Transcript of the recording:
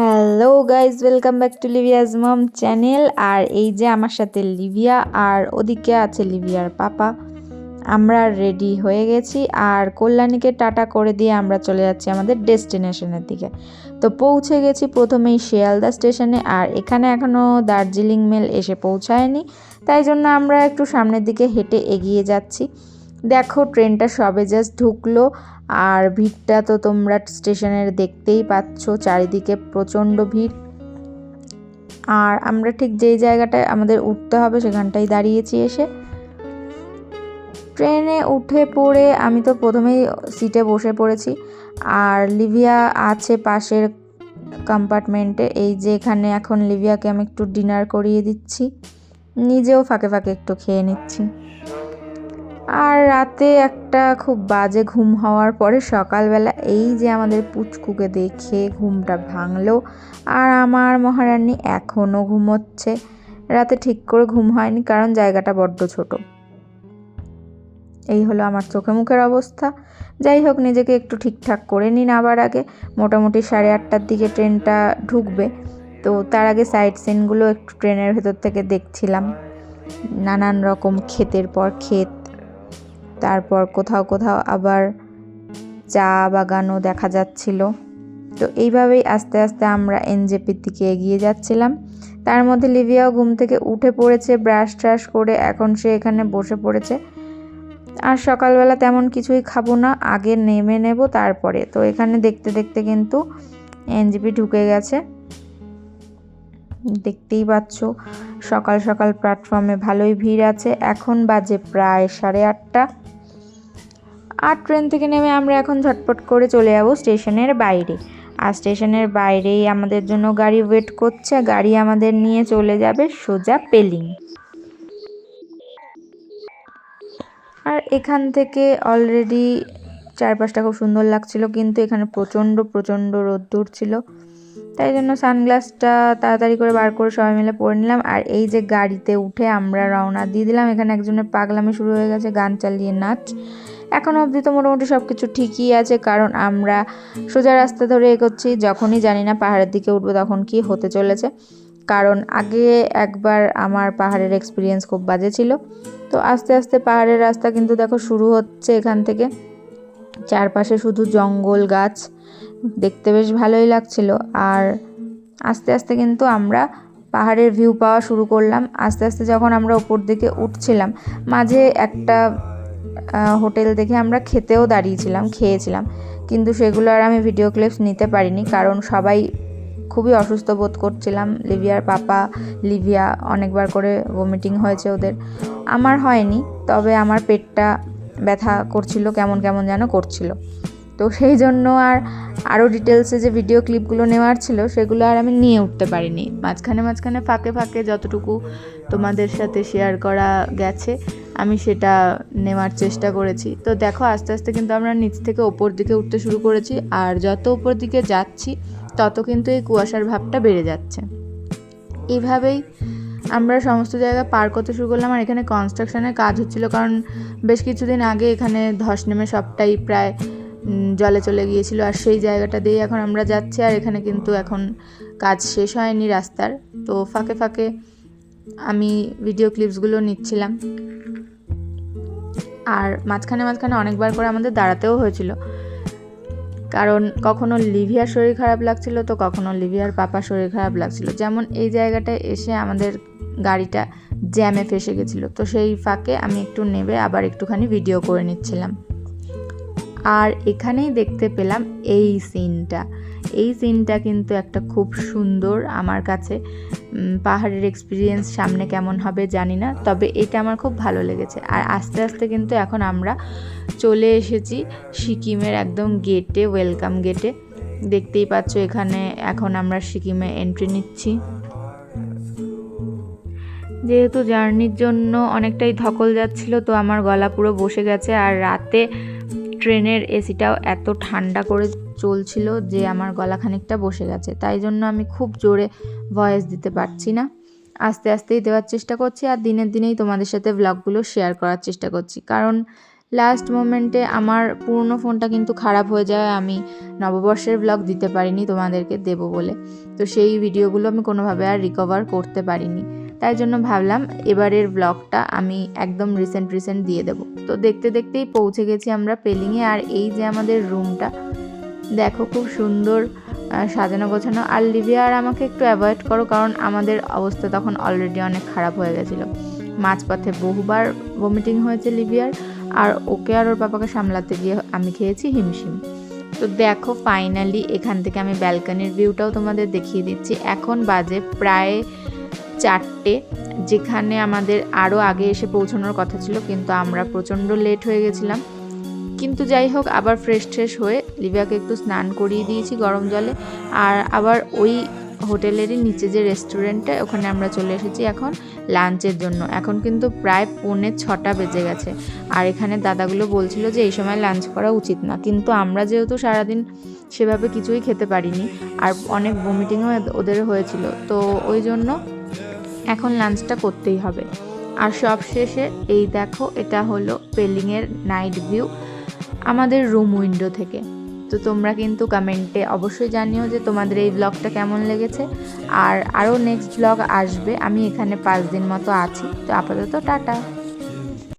Hello guys welcome back to Livia's mom channel আর এই যে আমার সাথে লিভিয়া আর ওদিকে আছে লিভিয়ার পাপা, আমরা রেডি হয়ে গেছি। আর কল্যাণীকে টাটা করে দিয়ে আমরা চলে যাচ্ছি আমাদের ডেস্টিনেশনের দিকে। তো পৌঁছে গেছি প্রথমেই শিয়ালদা স্টেশনে, আর এখানে এখনও দার্জিলিং মেল এসে পৌঁছায়নি। তাই জন্য আমরা একটু সামনের দিকে হেঁটে এগিয়ে যাচ্ছি। দেখো, ট্রেনটা সবে জাস্ট ঢুকলো। আর ভিড়টা তো তোমরা স্টেশনের দেখতেই পাচ্ছ, চারিদিকে প্রচণ্ড ভিড়। আর আমরা ঠিক যেই জায়গাটায় আমাদের উঠতে হবে, সেখানটাই দাঁড়িয়েছি এসে। ট্রেনে উঠে পড়ে আমি তো প্রথমেই সিটে বসে পড়েছি। আর লিভিয়া আছে পাশের কম্পার্টমেন্টে এই যে এখানে এখন লিভিয়াকে আমি একটু ডিনার করিয়ে দিচ্ছি। নিজেও ফাঁকে ফাঁকে একটু খেয়ে নিচ্ছি। আর রাতে একটা খুব বাজে ঘুম হওয়ার পরে সকালবেলা এই যে আমাদের পুচকুকে দেখে ঘুমটা ভাঙলো, আর আমার মহারানী এখনও ঘুমোচ্ছে। রাতে ঠিক করে ঘুম হয়নি, কারণ জায়গাটা বড্ড ছোট। এই হলো আমার চোখে মুখের অবস্থা। যাই হোক, নিজেকে একটু ঠিকঠাক করে নিন আবার আগে। মোটামুটি সাড়ে আটটার দিকে ট্রেনটা ঢুকবে, তো তার আগে সাইড সিনগুলো একটু ট্রেনের ভেতর থেকে দেখছিলাম। নানান রকম ক্ষেতের পর ক্ষেত তারপর কোথাও কোথাও আবার চা বাগানও দেখা যাচ্ছিল। তো এইভাবেই আস্তে আস্তে আমরা এনজেপির দিকে এগিয়ে যাচ্ছিলাম। তার মধ্যে লিভিয়াও ঘুম থেকে উঠে পড়েছে, ব্রাশ ট্রাশ করে এখন সে এখানে বসে পড়েছে। আর সকালবেলা তেমন কিছুই খাব না, আগে নেমে নেব তারপরে। তো এখানে দেখতে দেখতে কিন্তু এনজিপি ঢুকে গেছে। দেখতেই পাচ্ছ, সকাল সকাল প্ল্যাটফর্মে ভালোই ভিড় আছে। এখন বাজে প্রায় সাড়ে আটটা। আর ট্রেন থেকে নেমে আমরা এখন ঝটপট করে চলে যাব স্টেশনের বাইরে। আর স্টেশনের বাইরেই আমাদের জন্য গাড়ি ওয়েট করছে, গাড়ি আমাদের নিয়ে চলে যাবে সোজা পেলিং। আর এখান থেকে অলরেডি চারপাশটা খুব সুন্দর লাগছিল, কিন্তু এখানে প্রচণ্ড প্রচণ্ড রোদ্দুর ছিল। তাই জন্য সানগ্লাসটা তাড়াতাড়ি করে বার করে সবাই মিলে পরে নিলাম। আর এই যে গাড়িতে উঠে আমরা রওনা দিয়ে দিলাম। এখানে একজনের পাগলামি শুরু হয়ে গেছে, গান চালিয়ে নাচ। এখনও অবধি তো মোটামুটি সব কিছু ঠিকই আছে, কারণ আমরা সোজা রাস্তা ধরে এগোচ্ছি, যখনই জানি না পাহাড়ের দিকে উঠবো তখন কি হতে চলেছে। কারণ আগে একবার আমার পাহাড়ের এক্সপিরিয়েন্স খুব বাজে ছিল। তো আস্তে আস্তে পাহাড়ের রাস্তা কিন্তু দেখো শুরু হচ্ছে এখান থেকে। চারপাশে শুধু জঙ্গল, গাছ, দেখতে বেশ ভালোই লাগছিল। আর আস্তে আস্তে কিন্তু আমরা পাহাড়ের ভিউ পাওয়া শুরু করলাম। আস্তে আস্তে যখন আমরা ওপর দিকে উঠছিলাম, মাঝে একটা হোটেল দেখে আমরা খেতেও দাঁড়িয়েছিলাম, খেয়েছিলাম। কিন্তু সেগুলো আর আমি ভিডিও ক্লিপস নিতে পারিনি কারণ সবাই খুবই অসুস্থ বোধ করছিলাম। লিভিয়ার পাপা, লিভিয়া অনেকবার করে ভমিটিং হয়েছে ওদের। আমার হয়নি, তবে আমার পেটটা ব্যথা করছিল, কেমন কেমন যেন করছিল। তো সেই জন্য আর আরও ডিটেলসে যে ভিডিও ক্লিপগুলো নেওয়ার ছিল, সেগুলো আর আমি নিয়ে উঠতে পারিনি। মাঝখানে মাঝখানে ফাঁকে ফাঁকে যতটুকু তোমাদের সাথে শেয়ার করা গেছে আমি সেটা নেওয়ার চেষ্টা করেছি। তো দেখো, আস্তে আস্তে কিন্তু আমরা নিচ থেকে ওপর দিকে উঠতে শুরু করেছি আর যত ওপর দিকে যাচ্ছি, তত কিন্তু এই কুয়াশার ভাবটা বেড়ে যাচ্ছে। এইভাবেই আমরা সমস্ত জায়গা পার করতে শুরু করলাম আর এখানে কনস্ট্রাকশনের কাজ হচ্ছিল কারণ বেশ কিছুদিন আগে এখানে ধস নেমে সবটাই প্রায় জলে চলে গিয়েছিল আর সেই জায়গাটা দিয়ে এখন আমরা যাচ্ছি আর এখানে কিন্তু এখন কাজ শেষ হয়নি রাস্তার। তো ফাঁকে ফাঁকে আমি ভিডিও ক্লিপসগুলো নিচ্ছিলাম। আর মাঝখানে মাঝখানে অনেকবার করে আমাদের দাঁড়াতেও হয়েছিল। কারণ কখনো লিভিয়ার শরীর খারাপ লাগছিল তো কখনো লিভিয়ার পাপা শরীর খারাপ লাগছিল। যেমন এই জায়গাটায় এসে আমাদের গাড়িটা জ্যামে ফেসে গেছিল। তো সেই ফাঁকে আমি একটু নেবে আবার একটুখানি ভিডিও করে নিচ্ছিলাম। আর এখানেই দেখতে পেলাম এই সিনটা এই সিনটা কিন্তু একটা খুব সুন্দর আমার কাছে পাহাড়ের এক্সপিরিয়েন্স সামনে কেমন হবে জানি না, তবে এটা আমার খুব ভালো লেগেছে। আর আস্তে আস্তে কিন্তু এখন আমরা চলে এসেছি সিকিমের একদম গেটে ওয়েলকাম গেটে দেখতেই পাচ্ছ এখানে এখন আমরা সিকিমে এন্ট্রি নিচ্ছি। যেহেতু জার্নির জন্য অনেকটাই ধকল যাচ্ছিল, তো আমার গলা পুরো বসে গেছে। আর রাতে ট্রেনের এসিটাও এত ঠান্ডা করে চলছিল যে আমার গলা খানিকটা বসে গেছে। তাই জন্য আমি খুব জোরে ভয়েস দিতে পারছি না। আস্তে আস্তেই দেওয়ার চেষ্টা করছি আর দিনের দিনেই তোমাদের সাথে ব্লগগুলো শেয়ার করার চেষ্টা করছি। কারণ লাস্ট মোমেন্টে আমার পুরনো ফোনটা কিন্তু খারাপ হয়ে যায় আমি নববর্ষের ব্লগ দিতে পারিনি, তোমাদেরকে দেবো বলে। তো সেই ভিডিওগুলো আমি কোনোভাবে আর রিকভার করতে পারিনি। তাই জন্য ভাবলাম এবারের ব্লগটা আমি একদম রিসেন্ট রিসেন্ট দিয়ে দেবো। তো দেখতে দেখতেই পৌঁছে গেছি আমরা পেলিংয়ে আর এই যে আমাদের রুমটা দেখো খুব সুন্দর সাজানো গোছানো। আর লিভিয়া, আর আমাকে একটু অ্যাভয়েড করো, কারণ আমাদের অবস্থা তখন অলরেডি অনেক খারাপ হয়ে গেছিল। মাঝপথে বহুবার ভমিটিং হয়েছে লিভিয়ার, আর ওকে আর ওর পাপাকে সামলাতে গিয়ে আমি খেয়েছি হিমশিম। তো দেখো ফাইনালি এখান থেকে আমি ব্যালকানির ভিউটাও তোমাদের দেখিয়ে দিচ্ছি। এখন বাজে প্রায় চারটে, যেখানে আমাদের আরও আগে এসে পৌঁছানোর কথা ছিল, কিন্তু আমরা প্রচণ্ড লেট হয়ে গেছিলাম। কিন্তু যাই হোক, আবার ফ্রেশ ট্রেশ হয়ে লিভিয়াকে একটু স্নান করিয়ে দিয়েছি গরম জলে। আর আবার ওই হোটেলেরই নিচে যে রেস্টুরেন্টটা, ওখানে আমরা চলে এসেছি এখন লাঞ্চের জন্য। এখন কিন্তু প্রায় পৌনে ছটা বেজে গেছে। আর এখানে দাদাগুলো বলছিল যে, এই সময় লাঞ্চ করা উচিত না। কিন্তু আমরা যেহেতু সারাদিন সেভাবে কিছুই খেতে পারিনি, আর অনেক ভমিটিংও ওদের হয়েছিল, তো ওই জন্য এখন লাঞ্চটা করতেই হবে। আর সব শেষে এই দেখো, এটা হলো পেলিংয়ের নাইট ভিউ, আমাদের রুম উইন্ডো থেকে। তো তোমরা কিন্তু কমেন্টে অবশ্যই জানিও যে তোমাদের এই ব্লগটা কেমন লেগেছে। আর আরও নেক্সট ব্লগ আসবে। আমি এখানে পাঁচ দিন মতো আছি। তো আপাতত টাটা।